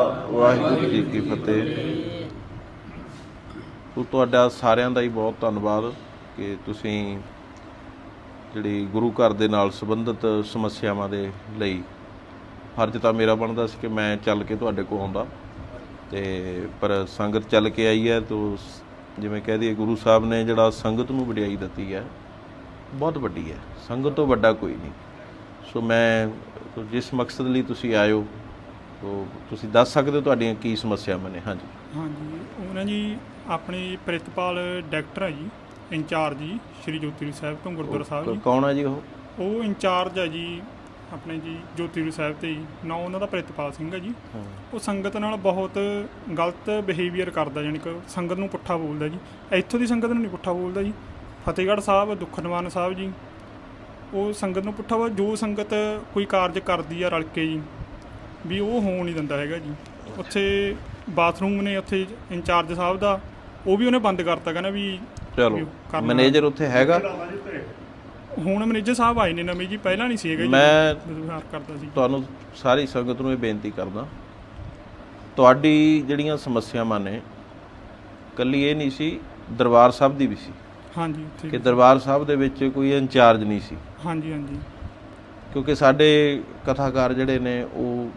ਵਾਹਿਗੁਰੂ ਜੀ ਕੀ ਫਤਿਹ। ਸੋ ਤੁਹਾਡਾ ਸਾਰਿਆਂ ਦਾ ਹੀ ਬਹੁਤ ਧੰਨਵਾਦ ਕਿ ਤੁਸੀਂ ਜਿਹੜੀ ਗੁਰੂ ਘਰ ਦੇ ਨਾਲ ਸੰਬੰਧਿਤ ਸਮੱਸਿਆਵਾਂ ਦੇ ਲਈ ਫਰਜ਼ ਤਾਂ ਮੇਰਾ ਬਣਦਾ ਸੀ ਕਿ ਮੈਂ ਚੱਲ ਕੇ ਤੁਹਾਡੇ ਕੋਲ ਆਉਂਦਾ। ਤੇ ਪਰ ਸੰਗਤ ਚੱਲ ਕੇ ਆਈ ਹੈ ਤੋ ਜਿਵੇਂ ਕਹਿ ਦਈਏ ਗੁਰੂ ਸਾਹਿਬ ਨੇ ਜਿਹੜਾ ਸੰਗਤ ਨੂੰ ਵਡਿਆਈ ਦਿੱਤੀ ਹੈ, ਬਹੁਤ ਵੱਡੀ ਹੈ। ਸੰਗਤ ਤੋਂ ਵੱਡਾ ਕੋਈ ਨਹੀਂ। ਸੋ ਮੈਂ ਜਿਸ ਮਕਸਦ ਲਈ ਤੁਸੀਂ ਆਇਓ ਤੋ ਤੁਸੀਂ ਦੱਸ ਸਕਦੇ ਹੋ ਤੁਹਾਡੀਆਂ ਕੀ ਸਮੱਸਿਆਵਾਂ ਨੇ? ਹਾਂਜੀ। ਹਾਂਜੀ ਉਹਨਾਂ ਜੀ ਆਪਣੀ ਪ੍ਰਿਤਪਾਲ ਡਾਇਰੈਕਟਰ ਹੈ ਜੀ ਇੰਚਾਰਜ ਜੀ ਸ਼੍ਰੀ ਜੋਤੀਰੂ ਸਾਹਿਬ ਤੋਂ ਗੁਰਦੁਆਰਾ ਸਾਹਿਬ ਜੀ। ਕੌਣ ਹੈ ਜੀ ਉਹ? ਉਹ ਇੰਚਾਰਜ ਹੈ ਜੀ ਆਪਣੇ ਜੀ ਜੋਤੀਰੂ ਸਾਹਿਬ ਤੇ ਜੀ। ਨਾ ਉਹਨਾਂ ਦਾ ਪ੍ਰਿਤਪਾਲ ਸਿੰਘ ਹੈ ਜੀ। ਉਹ ਸੰਗਤ ਨਾਲ ਬਹੁਤ ਗਲਤ ਬਿਹੇਵੀਅਰ ਕਰਦਾ ਯਾਨੀ ਕਿ ਸੰਗਤ ਨੂੰ ਪੁੱਠਾ ਬੋਲਦਾ ਜੀ। ਇੱਥੋਂ ਦੀ ਸੰਗਤ ਨੂੰ ਨਹੀਂ ਪੁੱਠਾ ਬੋਲਦਾ ਜੀ। ਫਤਿਹਗੜ੍ਹ ਸਾਹਿਬ ਦੁਖਨਿਵਾਰਨ ਸਾਹਿਬ ਜੀ। ਉਹ ਸੰਗਤ ਨੂੰ ਪੁੱਠਾ ਵਾ ਜੋ ਸੰਗਤ ਕੋਈ ਕਾਰਜ ਕਰਦੀ ਆ ਰਲ ਕੇ ਜੀ। ਵੀ ਉਹ ਹੋਣ ਨਹੀਂ ਦਿੰਦਾ ਹੈਗਾ ਜੀ। ਉੱਥੇ ਬਾਥਰੂਮ ਨੇ ਉੱਥੇ ਇੰਚਾਰਜ ਸਾਹਿਬ ਦਾ ਉਹ ਵੀ ਉਹਨੇ ਬੰਦ ਕਰਤਾ ਕਹਿੰਦਾ ਵੀ ਚਲੋ ਕਰਨਾ- ਮੈਨੇਜਰ ਉੱਥੇ ਹੈਗਾ? ਹੁਣ ਮੈਨੇਜਰ ਸਾਹਿਬ ਆਏ ਨੇ ਨਵੇਂ ਜੀ ਪਹਿਲਾਂ ਨਹੀਂ ਸੀ ਹੈਗਾ ਜੀ। ਮੈਂ ਵਿਵਹਾਰ ਕਰਦਾ ਸੀ। ਤੁਹਾਨੂੰ ਸਾਰੀ ਸੰਗਤ ਨੂੰ ਇਹ ਬੇਨਤੀ ਕਰਦਾ ਤੁਹਾਡੀ ਜਿਹੜੀਆਂ ਸਮੱਸਿਆਵਾਂ ਨੇ ਕੱਲੀ ਇਹ ਨਹੀਂ ਸੀ ਦਰਬਾਰ ਸਾਹਿਬ ਦੀ ਵੀ ਸੀ। ਹਾਂਜੀ ਉੱਥੇ ਕਿ ਦਰਬਾਰ ਸਾਹਿਬ ਦੇ ਵਿੱਚ ਕੋਈ ਇੰਚਾਰਜ ਨਹੀਂ ਸੀ। ਹਾਂਜੀ ਹਾਂਜੀ। ਕਿਉਂਕਿ ਸਾਡੇ ਕਥਾਕਾਰ ਜਿਹੜੇ ਨੇ ਉਹ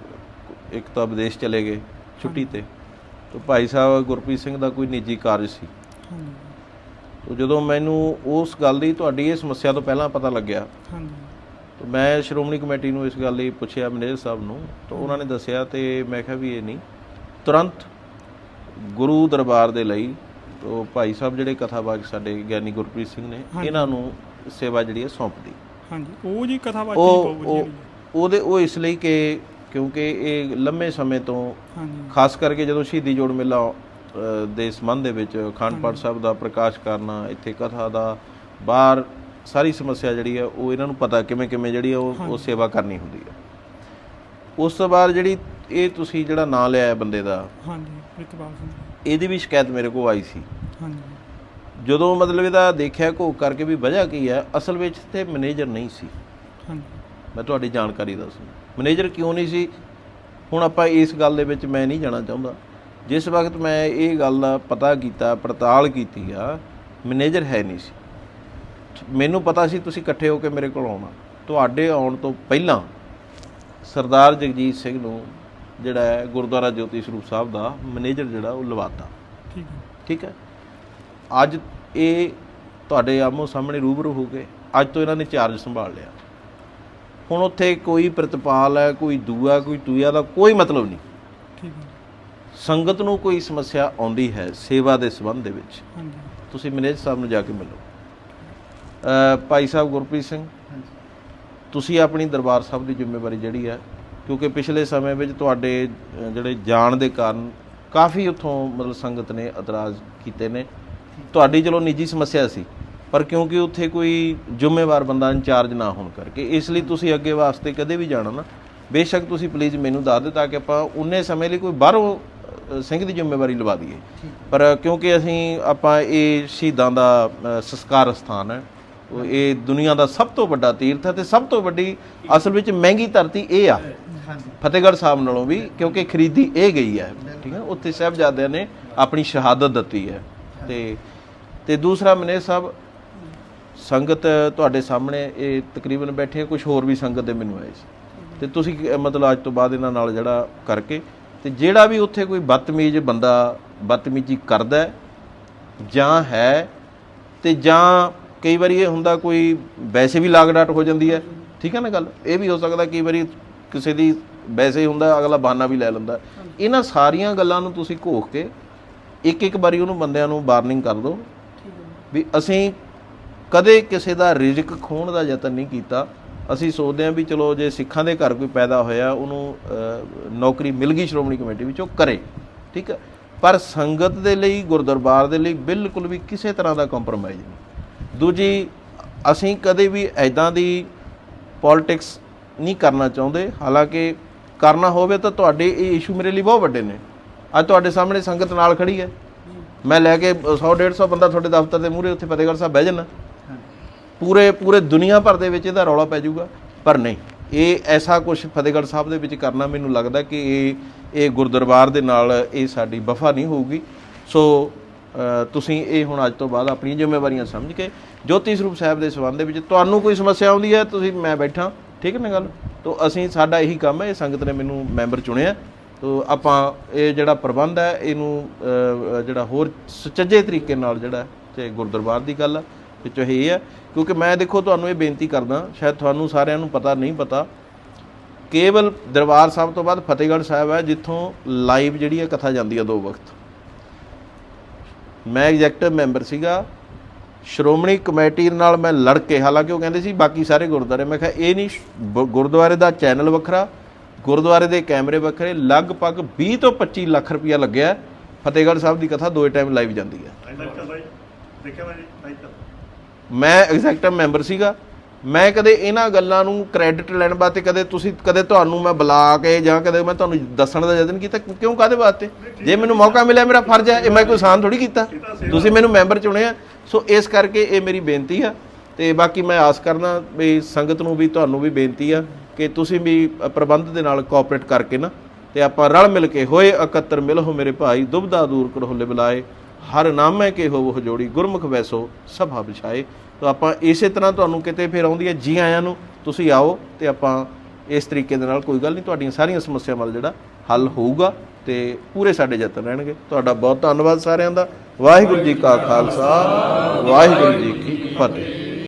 ਇੱਕ ਤਾਂ ਵਿਦੇਸ਼ ਚਲੇ ਗਏ ਛੁੱਟੀ ਤੇ। ਤੇ ਭਾਈ ਸਾਹਿਬ ਗੁਰਪ੍ਰੀਤ ਸਿੰਘ ਦਾ ਕੋਈ ਨਿੱਜੀ ਕਾਰਜ ਸੀ। ਹਾਂਜੀ। ਤੋ ਜਦੋਂ ਮੈਨੂੰ ਉਸ ਗੱਲ ਦੀ ਤੁਹਾਡੀ ਇਹ ਸਮੱਸਿਆ ਤੋਂ ਪਹਿਲਾਂ ਪਤਾ ਲੱਗਿਆ ਹਾਂਜੀ। ਤਾਂ ਮੈਂ ਸ਼੍ਰੋਮਣੀ ਕਮੇਟੀ ਨੂੰ ਇਸ ਗੱਲ ਲਈ ਪੁੱਛਿਆ ਮੈਨੇਜਰ ਸਾਹਿਬ ਨੂੰ ਤਾਂ ਉਹਨਾਂ ਨੇ ਦੱਸਿਆ ਤੇ ਮੈਂ ਕਿਹਾ ਵੀ ਇਹ ਨਹੀਂ। ਤੁਰੰਤ ਗੁਰੂ ਦਰਬਾਰ ਦੇ ਲਈ ਤੋਂ ਭਾਈ ਸਾਹਿਬ ਜਿਹੜੇ ਕਥਾਵਾਚਕ ਸਾਡੇ ਗਿਆਨੀ ਗੁਰਪ੍ਰੀਤ ਸਿੰਘ ਨੇ। ਇਹਨਾਂ ਨੂੰ ਸੇਵਾ ਜਿਹੜੀ ਹੈ ਸੌਂਪਦੀ ਹਾਂਜੀ। ਉਹ ਜੀ ਕਥਾਵਾਚੀ ਉਹ ਬਹੁਤ ਵਧੀਆ ਉਹ ਜੀ ਉਹਦੇ ਉਹ ਇਸ ਲਈ ਕਿ ਕਿਉਂਕਿ ਇਹ ਲੰਮੇ ਸਮੇਂ ਤੋਂ ਖਾਸ ਕਰਕੇ ਜਦੋਂ ਸ਼ਹੀਦੀ ਜੋੜ ਮੇਲਾ ਦੇ ਸੰਬੰਧ ਦੇ ਵਿੱਚ ਪਾਠ ਸਾਹਿਬ ਦਾ ਪ੍ਰਕਾਸ਼ ਕਰਨਾ ਇੱਥੇ ਕਥਾ ਦਾ ਬਾਹਰ ਸਾਰੀ ਸਮੱਸਿਆ ਜਿਹੜੀ ਹੈ ਉਹ ਇਹਨਾਂ ਨੂੰ ਪਤਾ ਕਿਵੇਂ ਕਿਵੇਂ ਜਿਹੜੀ ਉਹ ਉਹ। ਸੇਵਾ ਕਰਨੀ ਹੁੰਦੀ ਹੈ। ਉਸ ਤੋਂ ਬਾਅਦ ਜਿਹੜੀ ਇਹ ਤੁਸੀਂ ਜਿਹੜਾ ਨਾਂ ਲਿਆ ਹੈ ਬੰਦੇ ਦਾ ਹਾਂਜੀ ਪ੍ਰਿਤਪਾਲ ਸਿੰਘ। ਇਹਦੀ ਵੀ ਸ਼ਿਕਾਇਤ ਮੇਰੇ ਕੋਲ ਆਈ ਸੀ। ਹਾਂਜੀ। ਜਦੋਂ ਮਤਲਬ ਇਹਦਾ ਦੇਖਿਆ ਘੋਖ ਕਰਕੇ ਵੀ ਵਜ੍ਹਾ ਕੀ ਹੈ ਅਸਲ ਵਿੱਚ ਤੇ ਮੈਨੇਜਰ ਨਹੀਂ ਸੀ। ਹਾਂਜੀ। ਮੈਂ ਤੁਹਾਡੀ ਜਾਣਕਾਰੀ ਦੱਸੂ ਮੈਨੇਜਰ ਕਿਉਂ ਨਹੀਂ ਸੀ? ਹੁਣ ਆਪਾਂ ਇਸ ਗੱਲ ਦੇ ਵਿੱਚ ਮੈਂ ਨਹੀਂ ਜਾਣਾ ਚਾਹੁੰਦਾ। ਜਿਸ ਵਕਤ ਮੈਂ ਇਹ ਗੱਲ ਦਾ ਪਤਾ ਕੀਤਾ ਪੜਤਾਲ ਕੀਤੀ ਆ ਮੈਨੇਜਰ ਹੈ ਨਹੀਂ ਸੀ। ਮੈਨੂੰ ਪਤਾ ਸੀ ਤੁਸੀਂ ਇਕੱਠੇ ਹੋ ਕੇ ਮੇਰੇ ਕੋਲ ਆਉਣਾ। ਤੁਹਾਡੇ ਆਉਣ ਤੋਂ ਪਹਿਲਾਂ ਸਰਦਾਰ ਜਗਜੀਤ ਸਿੰਘ ਨੂੰ ਜਿਹੜਾ ਹੈ ਗੁਰਦੁਆਰਾ ਜੋਤੀ ਸਰੂਪ ਸਾਹਿਬ ਦਾ ਮੈਨੇਜਰ ਜਿਹੜਾ ਉਹ ਲਵਾਤਾ। ਠੀਕ ਹੈ। ਠੀਕ ਹੈ? ਅੱਜ ਇਹ ਤੁਹਾਡੇ ਆਮੋ ਸਾਹਮਣੇ ਰੂਬਰੂ ਹੋ ਗਏ ਅੱਜ ਤੋਂ ਇਹਨਾਂ ਨੇ ਚਾਰਜ ਸੰਭਾਲ ਲਿਆ। ਹੁਣ ਉੱਥੇ ਕੋਈ ਪ੍ਰਤਪਾਲ ਹੈ ਕੋਈ ਦੂਆ ਕੋਈ ਤੂਆ ਦਾ ਕੋਈ ਮਤਲਬ ਨਹੀਂ। ਠੀਕ ਹੈ। ਸੰਗਤ ਨੂੰ ਕੋਈ ਸਮੱਸਿਆ ਆਉਂਦੀ ਹੈ ਸੇਵਾ ਦੇ ਸੰਬੰਧ ਦੇ ਵਿੱਚ ਹਾਂਜੀ। ਤੁਸੀਂ ਮੈਨੇਜਰ ਸਾਹਿਬ ਨੂੰ ਜਾ ਕੇ ਮਿਲੋ। ਅ, ਭਾਈ ਸਾਹਿਬ ਗੁਰਪ੍ਰੀਤ ਸਿੰਘ ਤੁਸੀਂ ਆਪਣੀ ਦਰਬਾਰ ਸਾਹਿਬ ਦੀ ਜ਼ਿੰਮੇਵਾਰੀ ਜਿਹੜੀ ਹੈ ਕਿਉਂਕਿ ਪਿਛਲੇ ਸਮੇਂ ਵਿੱਚ ਤੁਹਾਡੇ ਜਿਹੜੇ ਜਾਣ ਦੇ ਕਾਰਨ ਕਾਫੀ ਉੱਥੋਂ ਮਤਲਬ ਸੰਗਤ ਨੇ ਇਤਰਾਜ਼ ਕੀਤੇ ਨੇ। ਤੁਹਾਡੀ ਚਲੋ ਨਿੱਜੀ ਸਮੱਸਿਆ ਸੀ। ਪਰ ਕਿਉਂਕਿ ਉੱਥੇ ਕੋਈ ਜ਼ਿੰਮੇਵਾਰ ਬੰਦਾ ਇੰਚਾਰਜ ਨਾ ਹੋਣ ਕਰਕੇ ਇਸ ਲਈ ਤੁਸੀਂ ਅੱਗੇ ਵਾਸਤੇ ਕਦੇ ਵੀ ਜਾਣਾ ਨਾ। ਬੇਸ਼ੱਕ ਤੁਸੀਂ ਪਲੀਜ਼ ਮੈਨੂੰ ਦੱਸ ਦਿਓ ਤਾਂ ਕਿ ਆਪਾਂ ਉਨੇ ਸਮੇਂ ਲਈ ਕੋਈ ਬਾਹਰੋਂ ਸਿੰਘ ਦੀ ਜ਼ਿੰਮੇਵਾਰੀ ਲਵਾ ਦਈਏ। ਪਰ ਕਿਉਂਕਿ ਅਸੀਂ ਆਪਾਂ ਇਹ ਸ਼ਹੀਦਾਂ ਦਾ ਸੰਸਕਾਰ ਸਥਾਨ ਹੈ। ਉਹ ਇਹ ਦੁਨੀਆ ਦਾ ਸਭ ਤੋਂ ਵੱਡਾ ਤੀਰਥ ਹੈ ਤੇ ਸਭ ਤੋਂ ਵੱਡੀ ਅਸਲ ਵਿੱਚ ਮਹਿੰਗੀ ਧਰਤੀ ਇਹ ਆ। ਫਤਿਹਗੜ੍ਹ ਸਾਹਿਬ ਨਾਲੋਂ ਵੀ ਕਿਉਂਕਿ ਖਰੀਦੀ ਇਹ ਗਈ ਹੈ ਠੀਕ ਹੈ। ਉੱਥੇ ਸਾਹਿਬਜ਼ਾਦਿਆਂ ਨੇ ਆਪਣੀ ਸ਼ਹਾਦਤ ਦਿੱਤੀ ਹੈ। ਤੇ ਤੇ ਦੂਸਰਾ ਮਨੇ ਸਾਹਿਬ ਸੰਗਤ ਤੁਹਾਡੇ ਸਾਹਮਣੇ ਇਹ ਤਕਰੀਬਨ ਬੈਠੇ ਕੁਝ ਹੋਰ ਵੀ ਸੰਗਤ ਦੇ ਮੈਨੂੰ ਆਏ ਸੀ। ਤੇ ਤੁਸੀਂ ਮਤਲਬ ਅੱਜ ਤੋਂ ਬਾਅਦ ਇਹਨਾਂ ਨਾਲ ਜਿਹੜਾ ਕਰਕੇ ਤੇ ਜਿਹੜਾ ਵੀ ਉੱਥੇ ਕੋਈ ਬਦਤਮੀਜ਼ ਬੰਦਾ ਬਦਤਮੀਜ਼ੀ ਕਰਦਾ ਜਾਂ ਹੈ ਤੇ ਜਾਂ ਕਈ ਵਾਰੀ ਇਹ ਹੁੰਦਾ ਕੋਈ ਵੈਸੇ ਵੀ ਲਾਗਡਾਟ ਹੋ ਜਾਂਦੀ ਹੈ ਠੀਕ ਹੈ ਨਾ ਗੱਲ? ਇਹ ਵੀ ਹੋ ਸਕਦਾ ਕਈ ਵਾਰੀ ਕਿਸੇ ਦੀ ਵੈਸੇ ਹੀ ਹੁੰਦਾ ਅਗਲਾ ਬਹਾਨਾ ਵੀ ਲੈ ਲੈਂਦਾ। ਇਹਨਾਂ ਸਾਰੀਆਂ ਗੱਲਾਂ ਨੂੰ ਤੁਸੀਂ ਘੋਖ ਕੇ ਇੱਕ ਇੱਕ ਵਾਰੀ ਉਹਨੂੰ ਬੰਦਿਆਂ ਨੂੰ ਵਾਰਨਿੰਗ ਕਰ ਦਿਓ ਵੀ ਅਸੀਂ ਕਦੇ ਕਿਸੇ ਦਾ ਰਿਜ਼ਕ ਖੋਣ ਦਾ ਯਤਨ ਨਹੀਂ ਕੀਤਾ। ਅਸੀਂ ਸੋਚਦੇ ਹਾਂ ਵੀ ਚਲੋ ਜੇ ਸਿੱਖਾਂ ਦੇ ਘਰ ਕੋਈ ਪੈਦਾ ਹੋਇਆ, ਉਹਨੂੰ ਨੌਕਰੀ ਮਿਲ ਗਈ ਸ਼੍ਰੋਮਣੀ ਕਮੇਟੀ ਵਿੱਚ ਉਹ ਕਰੇ। ਠੀਕ ਹੈ? ਪਰ ਸੰਗਤ ਦੇ ਲਈ, ਗੁਰਦਰਬਾਰ ਦੇ ਲਈ ਬਿਲਕੁਲ ਵੀ ਕਿਸੇ ਤਰ੍ਹਾਂ ਦਾ ਕੰਪਰੋਮਾਈਜ਼ ਨਹੀਂ। ਦੂਜੀ, ਅਸੀਂ ਕਦੇ ਵੀ ਐਦਾਂ ਦੀ ਪੋਲਿਟਿਕਸ ਨਹੀਂ ਕਰਨਾ ਚਾਹੁੰਦੇ। ਹਾਲਾਂਕਿ ਕਰਨਾ ਹੋਵੇ ਤਾਂ ਤੁਹਾਡੇ ਇਹ ਇਸ਼ੂ ਮੇਰੇ ਲਈ ਬਹੁਤ ਵੱਡੇ ਨੇ। ਅੱਜ ਤੁਹਾਡੇ ਸਾਹਮਣੇ ਸੰਗਤ ਨਾਲ ਖੜੀ ਹੈ। ਮੈਂ ਲੈ ਕੇ 100 150 ਬੰਦਾ ਤੁਹਾਡੇ ਦਫ਼ਤਰ ਦੇ ਮੂਹਰੇ ਉੱਥੇ ਫਤਿਹਗੜ੍ਹ ਸਾਹਿਬ ਬਹਿ ਜਾਣਾ ਪੂਰੇ ਪੂਰੇ ਦੁਨੀਆ ਭਰ ਦੇ ਵਿੱਚ ਇਹਦਾ ਰੌਲਾ ਪੈ ਜਾਊਗਾ। ਪਰ ਨਹੀਂ, ਇਹ ਐਸਾ ਕੁਝ ਫਤਿਹਗੜ੍ਹ ਸਾਹਿਬ ਦੇ ਵਿੱਚ ਕਰਨਾ ਮੈਨੂੰ ਲੱਗਦਾ ਕਿ ਇਹ ਇਹ ਗੁਰਦਰਬਾਰ ਦੇ ਨਾਲ ਇਹ ਸਾਡੀ ਵਫਾ ਨਹੀਂ ਹੋਊਗੀ। ਸੋ ਤੁਸੀਂ ਇਹ ਹੁਣ ਅੱਜ ਤੋਂ ਬਾਅਦ ਆਪਣੀਆਂ ਜ਼ਿੰਮੇਵਾਰੀਆਂ ਸਮਝ ਕੇ ਜੋਤੀ ਸਰੂਪ ਸਾਹਿਬ ਦੇ ਸੰਬੰਧ ਦੇ ਵਿੱਚ ਤੁਹਾਨੂੰ ਕੋਈ ਸਮੱਸਿਆ ਆਉਂਦੀ ਹੈ, ਤੁਸੀਂ, ਮੈਂ ਬੈਠਾ। ਠੀਕ ਹੈ ਨਾ ਗੱਲ? ਤੋਂ ਅਸੀਂ, ਸਾਡਾ ਇਹੀ ਕੰਮ ਹੈ, ਇਹ ਸੰਗਤ ਨੇ ਮੈਨੂੰ ਮੈਂਬਰ ਚੁਣਿਆ। ਤੋ ਆਪਾਂ ਇਹ ਜਿਹੜਾ ਪ੍ਰਬੰਧ ਹੈ, ਇਹਨੂੰ ਜਿਹੜਾ ਹੋਰ ਸੁਚੱਜੇ ਤਰੀਕੇ ਨਾਲ ਜਿਹੜਾ, ਤੇ ਗੁਰਦਰਬਾਰ ਦੀ ਗੱਲ ਹੈ ਵਿੱਚੋਂ ਇਹ ਹੈ। ਕਿਉਂਕਿ ਮੈਂ ਦੇਖੋ ਤੁਹਾਨੂੰ ਇਹ ਬੇਨਤੀ ਕਰਦਾ, ਸ਼ਾਇਦ ਤੁਹਾਨੂੰ ਸਾਰਿਆਂ ਨੂੰ ਪਤਾ, ਨਹੀਂ ਪਤਾ, ਕੇਵਲ ਦਰਬਾਰ ਸਾਹਿਬ ਤੋਂ ਬਾਅਦ ਫਤਿਹਗੜ੍ਹ ਸਾਹਿਬ ਹੈ, ਜਿੱਥੋਂ ਲਾਈਵ ਜਿਹੜੀ ਹੈ ਕਥਾ ਜਾਂਦੀ ਹੈ ਦੋ ਵਕਤ। ਮੈਂ ਐਗਜ਼ੈਕਟਿਵ ਮੈਂਬਰ ਸੀਗਾ, ਸ਼੍ਰੋਮਣੀ ਕਮੇਟੀ ਨਾਲ ਮੈਂ ਲੜ ਕੇ, ਹਾਲਾਂਕਿ ਉਹ ਕਹਿੰਦੇ ਸੀ ਬਾਕੀ ਸਾਰੇ ਗੁਰਦੁਆਰੇ, ਮੈਂ ਕਿਹਾ ਇਹ ਨਹੀਂ ਗੁਰਦੁਆਰੇ ਦਾ ਚੈਨਲ ਵੱਖਰਾ, ਗੁਰਦੁਆਰੇ ਦੇ ਕੈਮਰੇ ਵੱਖਰੇ, ਲਗਭਗ 20 ਤੋਂ 25 ਲੱਖ ਰੁਪਇਆ ਲੱਗਿਆ, ਫਤਿਹਗੜ੍ਹ ਸਾਹਿਬ ਦੀ ਕਥਾ ਦੋ ਟਾਈਮ ਲਾਈਵ ਜਾਂਦੀ ਹੈ। ਦੇਖਿਆ ਮੈਂ ਜੀ ਮੈਂ ਐਗਜ਼ੈਕਟਿਵ ਮੈਂਬਰ ਸੀਗਾ। ਮੈਂ ਕਦੇ ਇਹਨਾਂ ਗੱਲਾਂ ਨੂੰ ਕ੍ਰੈਡਿਟ ਲੈਣ ਵਾਸਤੇ ਕਦੇ ਤੁਸੀਂ ਕਦੇ ਤੁਹਾਨੂੰ ਮੈਂ ਬੁਲਾ ਕੇ ਜਾਂ ਕਦੇ ਮੈਂ ਤੁਹਾਨੂੰ ਦੱਸਣ ਦਾ ਯਤਨ ਕੀਤਾ ਕਿਉਂ ਕਾਦੇ ਵਾਸਤੇ? ਜੇ ਮੈਨੂੰ ਮੌਕਾ ਮਿਲਿਆ, ਮੇਰਾ ਫਰਜ਼ ਹੈ, ਇਹ ਮੈਂ ਕੋਈ ਆਸਾਨ ਥੋੜੀ ਕੀਤਾ। ਤੁਸੀਂ ਮੈਨੂੰ ਮੈਂਬਰ ਚੁਣਿਆ। ਸੋ ਇਸ ਕਰਕੇ ਇਹ ਮੇਰੀ ਬੇਨਤੀ ਆ। ਤੇ ਬਾਕੀ ਮੈਂ ਆਸ ਕਰਦਾ ਵੀ ਸੰਗਤ ਨੂੰ ਵੀ ਤੁਹਾਨੂੰ ਵੀ ਬੇਨਤੀ ਆ ਕਿ ਤੁਸੀਂ ਵੀ ਪ੍ਰਬੰਧ ਦੇ ਨਾਲ ਕੋਆਪਰੇਟ ਕਰਕੇ ਨਾ, ਤੇ ਆਪਾਂ ਰਲ ਮਿਲ ਕੇ ਹੋਏ, ਇਕੱਤਰ ਮਿਲ ਮੇਰੇ ਭਾਈ ਦੁਬਦਾ ਦੂਰ ਕਰੋ ਹੋਲੇ ਬੁਲਾਏ। ਹਰ ਨਾਮੈ ਕੇ ਹੋ ਉਹ ਜੋੜੀ, ਗੁਰਮੁਖ ਵੈਸੋ ਸਭਾ ਵਿਛਾਏ। ਤਾਂ ਆਪਾਂ ਇਸੇ ਤਰ੍ਹਾਂ ਤੁਹਾਨੂੰ ਕਿਤੇ ਫਿਰ ਆਉਂਦੀ ਹੈ ਜੀ ਆਇਆਂ ਨੂੰ, ਤੁਸੀਂ ਆਓ ਤੇ ਆਪਾਂ ਇਸ ਤਰੀਕੇ ਦੇ ਨਾਲ ਕੋਈ ਗੱਲ ਨਹੀਂ, ਤੁਹਾਡੀਆਂ ਸਾਰੀਆਂ ਸਮੱਸਿਆਵਾਂ ਦਾ ਜਿਹੜਾ ਹੱਲ ਹੋਊਗਾ ਤੇ ਪੂਰੇ ਸਾਡੇ ਯਤਨ ਰਹਿਣਗੇ। ਤੁਹਾਡਾ ਬਹੁਤ ਧੰਨਵਾਦ ਸਾਰਿਆਂ ਦਾ। ਵਾਹਿਗੁਰੂ ਜੀ ਕਾ ਖਾਲਸਾ, ਵਾਹਿਗੁਰੂ ਜੀ ਕੀ ਫਤਿਹ।